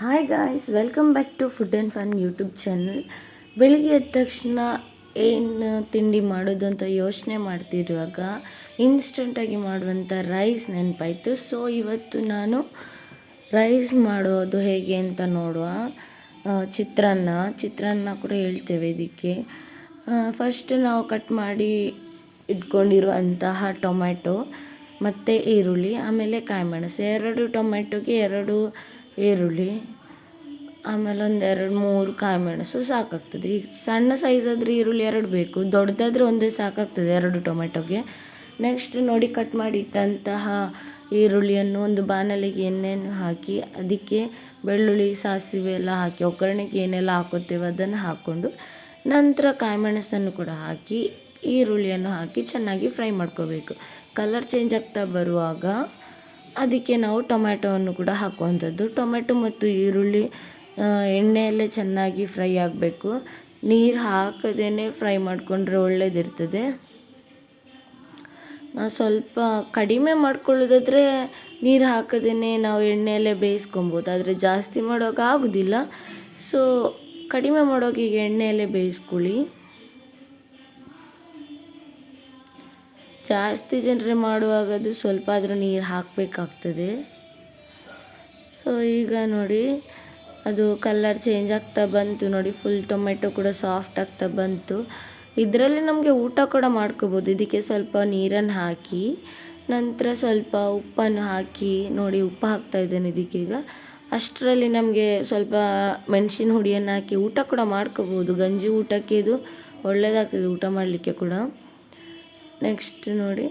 Hi guys welcome back to food and fun YouTube channel ಬೆಳಿಗ್ಗೆ ಎದ್ದ ತಕ್ಷಣ ಏನು ತಿಂಡಿ ಮಾಡೋದು ಅಂತ ಯೋಚನೆ ಮಾಡ್ತಿರುವಾಗ ಇನ್ಸ್ಟಂಟಾಗಿ ಮಾಡುವಂಥ ರೈಸ್ ನೆನಪಾಯಿತು. ಸೊ ಇವತ್ತು ನಾನು ರೈಸ್ ಮಾಡೋದು ಹೇಗೆ ಅಂತ ನೋಡುವ ಚಿತ್ರಾನ್ನ. ಚಿತ್ರಾನ್ನ ಕೂಡ ಹೇಳ್ತೇವೆ ಇದಕ್ಕೆ. ಫಸ್ಟ್ ನಾವು ಕಟ್ ಮಾಡಿ ಇಟ್ಕೊಂಡಿರುವಂತಹ ಟೊಮ್ಯಾಟೊ, ಮತ್ತು ಈರುಳ್ಳಿ, ಆಮೇಲೆ ಕಾಯಿಮೆಣಸು. ಎರಡು ಟೊಮೆಟೊಗೆ ಎರಡು ಈರುಳ್ಳಿ, ಆಮೇಲೆ ಒಂದು ಎರಡು ಮೂರು ಕಾಯಿಮೆಣಸು ಸಾಕಾಗ್ತದೆ. ಈಗ ಸಣ್ಣ ಸೈಜ್ ಆದರೆ ಈರುಳ್ಳಿ ಎರಡು ಬೇಕು, ದೊಡ್ಡದಾದ್ರೆ ಒಂದೇ ಸಾಕಾಗ್ತದೆ ಎರಡು ಟೊಮೆಟೊಗೆ. ನೆಕ್ಸ್ಟ್ ನೋಡಿ ಕಟ್ ಮಾಡಿ ಇಟ್ಟಂತಹ ಈರುಳ್ಳಿಯನ್ನು ಒಂದು ಬಾಣಲೆಗೆ ಎಣ್ಣೆಯನ್ನು ಹಾಕಿ, ಅದಕ್ಕೆ ಬೆಳ್ಳುಳ್ಳಿ, ಸಾಸಿವೆ ಎಲ್ಲ ಹಾಕಿ, ಒಗ್ಗರಣೆಗೆ ಏನೆಲ್ಲ ಹಾಕೋತೇವೆ ಅದನ್ನು ಹಾಕ್ಕೊಂಡು ನಂತರ ಕಾಯಿಮೆಣಸನ್ನು ಕೂಡ ಹಾಕಿ, ಈರುಳ್ಳಿಯನ್ನು ಹಾಕಿ ಚೆನ್ನಾಗಿ ಫ್ರೈ ಮಾಡ್ಕೋಬೇಕು. ಕಲರ್ ಚೇಂಜ್ ಆಗ್ತಾ ಬರುವಾಗ ಅದಕ್ಕೆ ನಾವು ಟೊಮ್ಯಾಟೋವನ್ನು ಕೂಡ ಹಾಕುವಂಥದ್ದು. ಟೊಮೆಟೊ ಮತ್ತು ಈರುಳ್ಳಿ ಎಣ್ಣೆಯಲ್ಲೇ ಚೆನ್ನಾಗಿ ಫ್ರೈ ಆಗಬೇಕು. ನೀರು ಹಾಕದೇ ಫ್ರೈ ಮಾಡಿಕೊಂಡ್ರೆ ಒಳ್ಳೆಯದಿರ್ತದೆ ನಾವು ಸ್ವಲ್ಪ ಕಡಿಮೆ ಮಾಡ್ಕೊಳ್ಳೋದಾದರೆ ನೀರು ಹಾಕದೇ ನಾವು ಎಣ್ಣೆಯಲ್ಲೇ ಬೇಯಿಸ್ಕೊಬೋದು. ಆದರೆ ಜಾಸ್ತಿ ಮಾಡೋಕ್ಕಾಗೋದಿಲ್ಲ ಆಗೋದಿಲ್ಲ. ಸೊ ಕಡಿಮೆ ಮಾಡೋಕೆ ಎಣ್ಣೆಯಲ್ಲೇ ಬೇಯಿಸ್ಕೊಳ್ಳಿ. ಜಾಸ್ತಿ ಜನರು ಮಾಡುವಾಗ ಅದು ಸ್ವಲ್ಪ ಆದರೂ ನೀರು ಹಾಕಬೇಕಾಗ್ತದೆ. ಸೊ ಈಗ ನೋಡಿ, ಅದು ಕಲರ್ ಚೇಂಜ್ ಆಗ್ತಾ ಬಂತು ನೋಡಿ ಫುಲ್ ಟೊಮೆಟೊ ಕೂಡ ಸಾಫ್ಟ್ ಆಗ್ತಾ ಬಂತು. ಇದರಲ್ಲಿ ನಮಗೆ ಊಟ ಕೂಡ ಮಾಡ್ಕೋಬೋದು. ಇದಕ್ಕೆ ಸ್ವಲ್ಪ ನೀರನ್ನು ಹಾಕಿ, ನಂತರ ಸ್ವಲ್ಪ ಉಪ್ಪನ್ನು ಹಾಕಿ ನೋಡಿ, ಉಪ್ಪು ಹಾಕ್ತಾ ಇದ್ದೇನೆ ಇದಕ್ಕೀಗ ಅಷ್ಟರಲ್ಲಿ ನಮಗೆ ಸ್ವಲ್ಪ ಮೆಣಸಿನ ಹುಡಿಯನ್ನು ಹಾಕಿ ಊಟ ಕೂಡ ಮಾಡ್ಕೋಬೋದು. ಗಂಜಿ ಊಟಕ್ಕೆ ಇದು ಒಳ್ಳೆಯದಾಗ್ತದೆ ಊಟ ಮಾಡಲಿಕ್ಕೆ ಕೂಡ. ನೆಕ್ಸ್ಟ್ ನೋಡಿ.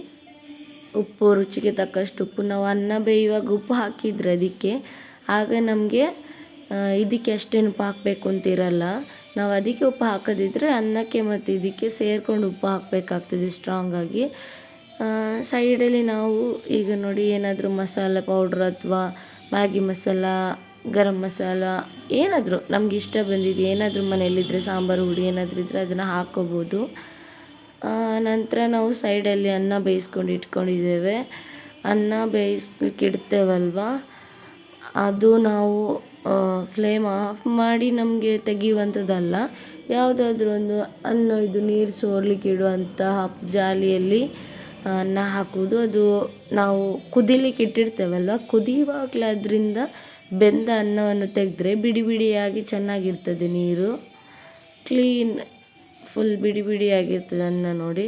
ಉಪ್ಪು, ರುಚಿಗೆ ತಕ್ಕಷ್ಟು ಉಪ್ಪು. ನಾವು ಅನ್ನ ಬೇಯುವಾಗ ಉಪ್ಪು ಹಾಕಿದ್ರೆ ಅದಕ್ಕೆ. ಆಗ ನಮಗೆ ಇದಕ್ಕೆ ಅಷ್ಟೇನು ಉಪ್ಪು ಹಾಕಬೇಕು ಅಂತಿರಲ್ಲ ನಾವು ಅದಕ್ಕೆ ಉಪ್ಪು ಹಾಕೋದಿದ್ರೆ ಅನ್ನಕ್ಕೆ ಮತ್ತು ಇದಕ್ಕೆ ಸೇರ್ಕೊಂಡು ಉಪ್ಪು ಹಾಕಬೇಕಾಗ್ತದೆ ಸ್ಟ್ರಾಂಗಾಗಿ ಸೈಡಲ್ಲಿ ನಾವು ಈಗ ನೋಡಿ ಏನಾದರೂ ಮಸಾಲೆ ಪೌಡ್ರ್ ಅಥವಾ ಮ್ಯಾಗಿ ಮಸಾಲ, ಗರಂ ಮಸಾಲ, ಏನಾದರೂ ನಮಗೆ ಇಷ್ಟ ಬಂದಿದ್ದು ಏನಾದರೂ ಮನೆಯಲ್ಲಿದ್ದರೆ ಸಾಂಬಾರು, ಹುಡಿ ಏನಾದರೂ ಇದ್ದರೆ ಅದನ್ನು ಹಾಕ್ಕೋಬೋದು ನಂತರ ನಾವು ಸೈಡಲ್ಲಿ ಅನ್ನ ಬೇಯಿಸ್ಕೊಂಡು ಇಟ್ಕೊಂಡಿದ್ದೇವೆ. ಅನ್ನ ಬೇಯಿಸ್ಲಿಕ್ಕೆ ಇಡ್ತೇವಲ್ವ? ಅದು ನಾವು ಫ್ಲೇಮ್ ಆಫ್ ಮಾಡಿ ನಮಗೆ ತೆಗೆಯುವಂಥದ್ದಲ್ಲ. ಯಾವುದಾದ್ರೂ ಒಂದು ಅನ್ನ ಇದು ನೀರು ಸೋರ್ಲಿಕ್ಕೆ ಇಡುವಂತಹ ಜಾಲಿಯಲ್ಲಿ ಅನ್ನ ಹಾಕುವುದು. ಅದು ನಾವು ಕುದಿಲಿಕ್ಕೆ ಇಟ್ಟಿರ್ತೇವಲ್ವ? ಕುದಿಯುವಾಗಲೇ ಅದರಿಂದ ಬೆಂದ ಅನ್ನವನ್ನು ತೆಗೆದ್ರೆ ಬಿಡಿ ಬಿಡಿಯಾಗಿ ಚೆನ್ನಾಗಿರ್ತದೆ ನೀರು. ಕ್ಲೀನ್ ಫುಲ್ ಬಿಡಿ ಬಿಡಿಯಾಗಿರ್ತದೆ ಅನ್ನ ನೋಡಿ.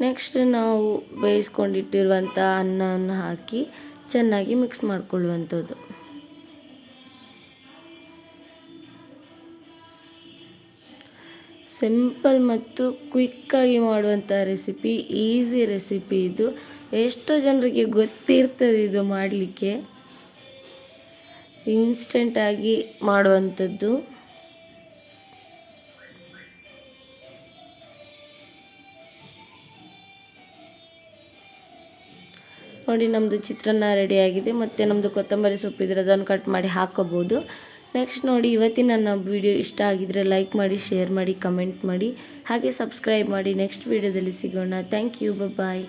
ನೆಕ್ಸ್ಟ್ ನಾವು ಬೇಯಿಸ್ಕೊಂಡಿಟ್ಟಿರುವಂಥ ಅನ್ನವನ್ನು ಹಾಕಿ ಚೆನ್ನಾಗಿ ಮಿಕ್ಸ್ ಮಾಡಿಕೊಳ್ಳುವಂಥದ್ದು. ಸಿಂಪಲ್ ಮತ್ತು ಕ್ವಿಕ್ಕಾಗಿ ಮಾಡುವಂಥ ರೆಸಿಪಿ ಈಸಿ ರೆಸಿಪಿ ಇದು. ಎಷ್ಟೋ ಜನರಿಗೆ ಗೊತ್ತಿರ್ತದೆ ಇದು ಮಾಡಲಿಕ್ಕೆ. ಇನ್ಸ್ಟೆಂಟಾಗಿ ಮಾಡುವಂಥದ್ದು. ನೋಡಿ ನಮ್ಮದು ಚಿತ್ರಾನ್ನ ರೆಡಿಯಾಗಿದೆ ಮತ್ತು ನಮ್ಮದು ಕೊತ್ತಂಬರಿ ಸೊಪ್ಪಿದ್ರೆ ಅದನ್ನು ಕಟ್ ಮಾಡಿ ಹಾಕೋಬೋದು ನೆಕ್ಸ್ಟ್ ನೋಡಿ ಇವತ್ತಿನ ನನ್ನ ವಿಡಿಯೋ ಇಷ್ಟ ಆಗಿದ್ರೆ ಲೈಕ್ ಮಾಡಿ ಶೇರ್ ಮಾಡಿ ಕಮೆಂಟ್ ಮಾಡಿ. ಹಾಗೆ ಸಬ್ಸ್ಕ್ರೈಬ್ ಮಾಡಿ. ನೆಕ್ಸ್ಟ್ ವಿಡಿಯೋದಲ್ಲಿ ಸಿಗೋಣ. Thank you bye